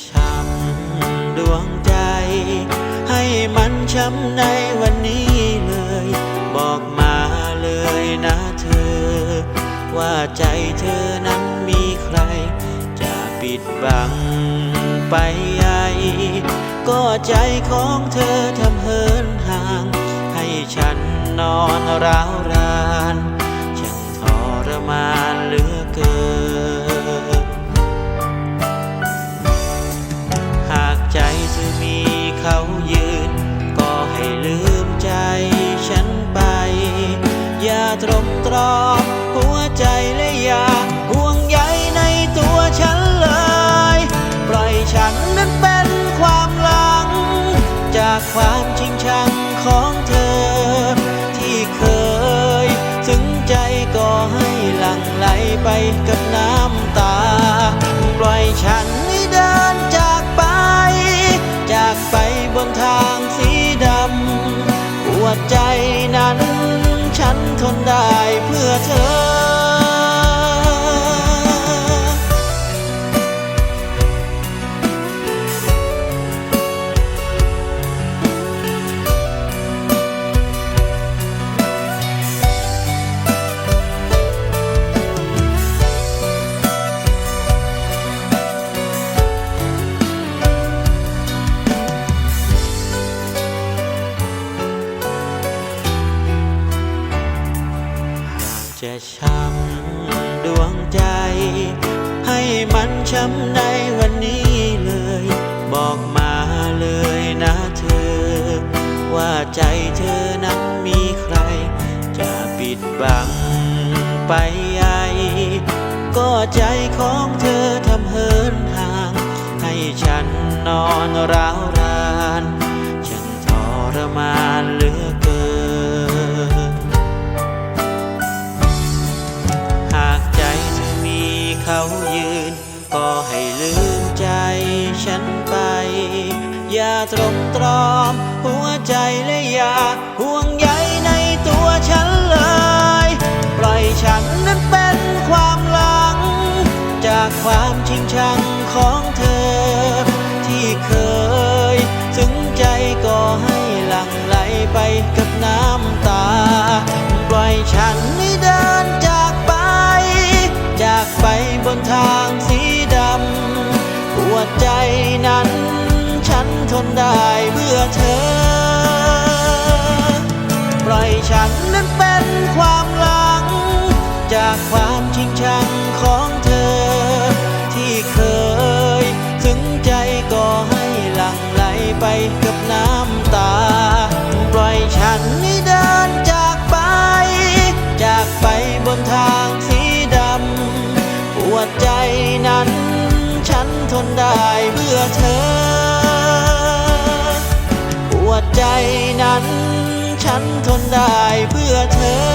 ช้ำดวงใจ ให้มันช้ำในวันนี้เลย บอกมาเลยนะเธอ ว่าใจเธอนั้นมีใคร จะปิดบังไปใหญ่ก็ใจของเธอทำเหินห่าง ให้ฉันนอนราวราน ตรมตรอมหัวใจและอย่าห่วงใยในตัวฉันเลย ปล่อยฉันนั้นเป็นความหลัง จากความจริงชังของเธอ ที่เคย ถึงใจก็ให้หลั่งไหลไปกับน้ำตา ปล่อยฉันให้เดินจากไป จากไปบนทางสีดำปวดใจ ได้เพื่อเธอ จะช้ำดวงใจ ให้มันช้ำในวันนี้เลย บอกมาเลยนะเธอ ว่าใจเธอนั้นมีใคร จะปิดบังไปใหญ่ก็ใจของเธอทำเหินห่าง ให้ฉันนอนร้าว อย่าตรมตรอม หัวใจและอย่าห่วงใยในตัวฉันเลย ปล่อยฉันนั้นเป็นความหลัง จากความชิงชัง อนได้เมื่อเธอ ปวดใจนั้น ฉันทนได้เพื่อเธอ